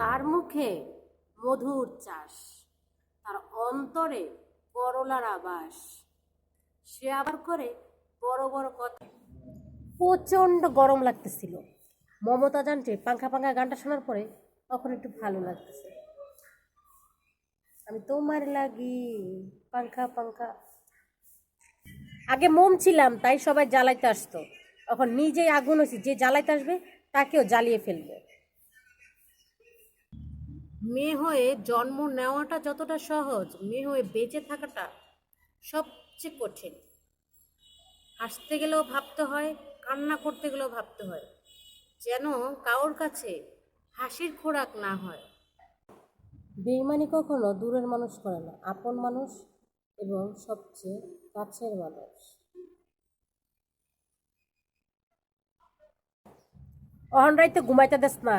তার মুখে মধুর চাষ, তার অন্তরে করলার আবাস। সে আবার করে বড় বড় কথা। প্রচণ্ড গরম লাগতেছিল। মমতা জানতে পাঙ্খা পাঙ্খা গানটা শোনার পরে তখন একটু ভালো লাগতেছে। আমি তোমার লাগি পাঙ্খা পাঙ্খা আগে মোম ছিলাম, তাই সবাই জ্বালাইতে আসতো। এখন নিজেই আগুন হয়েছি যে জ্বালাইতে আসবে তাকেও জ্বালিয়ে ফেলবে। মেয়ে হয়ে জন্ম নেওয়াটা যতটা সহজ, মেয়ে হয়ে বেঁচে থাকাটা সবচেয়ে কঠিন। হাসতে গেলেও ভাবতে হয়, কান্না করতে গেলেও ভাবতে হয়, যেন কারোর কাছে হাসির খোরাক না হয়। বেইমানি কখনো দূরের মানুষ করে না, আপন মানুষ এবং সবচেয়ে কাছের মানুষ। অহন রাইতে ঘুমাইতে দেস না।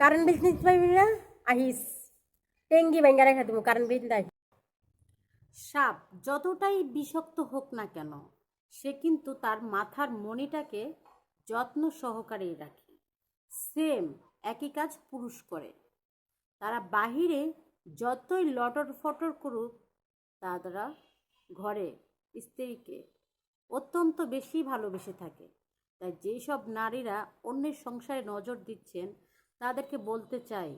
কারেন্ট বিল নিতে পারবি না? আহিস। টেঙ্গি ভেঙ্গা রেখে দেবো, কারণ বিল দেয় সাপ যতটাই বিষাক্ত হোক না কেন, সে কিন্তু তার মাথার মণিটাকে যত্ন সহকারেই রাখে। সেম একই কাজ পুরুষ করে। তারা বাহিরে যতই লটর ফটর করুক, তারা ঘরে স্ত্রীকে অত্যন্ত বেশি ভালোবেসে থাকে। তাই যেই সব নারীরা অন্যের সংসারে নজর দিচ্ছেন, তাদেরকে বলতে চাই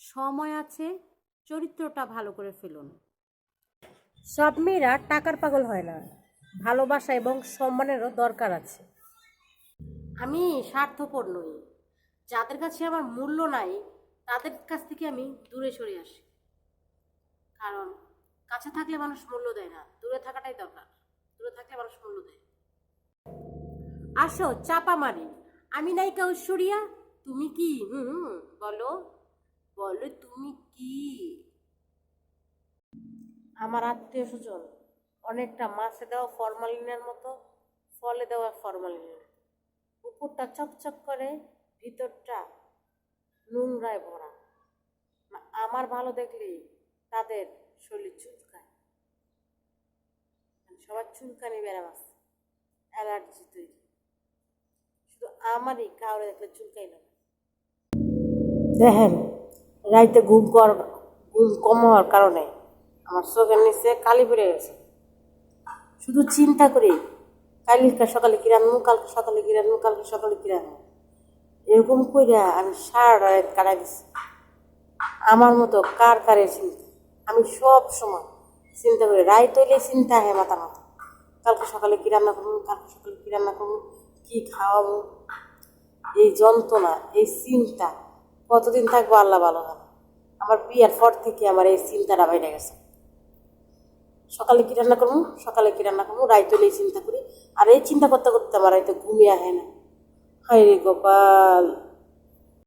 সময় আছে চরিত্রটা ভালো করে ফেলুন। সব মেয়েরা টাকার পাগল হয় না। ভালোবাসা এবং সম্মানেরও দরকার আছে। আমি স্বার্থপর নই। যাদের কাছে আমার মূল্য নাই তাদের কাছ থেকে আমি দূরে সরে আসি। কারণ কাছে থাকলে মানুষ মূল্য দেয় না। দূরে থাকাটাই দরকার। দূরে থাকলে মানুষ মূল্য দেয়। আসো চাপা মারি। আমি নায়িকা ঐশ্বরিয়া। তুমি কি? হুম হুম, বলো। বলো তুমি কি? আমার আত্মীয় স্বজন অনেকটা মাছে দেওয়া ফরমালিনের মতো ফলে দেওয়া ফরমালিনের উপরটা চকচক করে ভিতরটা নোংরায় ভরা। আমার ভালো দেখলেই তাদের শরীর চুলকায়। মানে সবার চুলকানি ব্যারাম আছে অ্যালার্জি তৈরি। শুধু আমারই কাউরে দেখলে চুলকাই না। দেখেন রাইতে ঘুম কর, ঘুম কম হওয়ার কারণে আমার চোখের নিচে কালি পড়ে গেছে। শুধু চিন্তা করি, কালকে সকালে কি রান্নু, কালকে সকালে কি রান্নু, কালকে সকালে কি রান্নু। এরকম কইরা আমি সারা রাত কাটাই দিছি। আমার মতো কার কারে চিন্তা? আমি সব সময় চিন্তা করি রায় তৈলে চিন্তা হয় মাথা মাথা। কালকে সকালে কী রান্না করব, কালকে সকালে কি রান্না করব, কী খাওয়াবো? এই যন্ত্রণা, এই চিন্তা, কতদিন থাকব আল্লাহ ভালো আমার বিয়ার পর থেকে আমার এই চিন্তাটা বাইরে গেছে। সকালে কি রান্না করব? সকালে কি রান্না করব? রায় এই চিন্তা করি। আর এই চিন্তা করতে করতে আমার রাইতে ঘুমিয়ে আহে না। হায় রে গোপাল!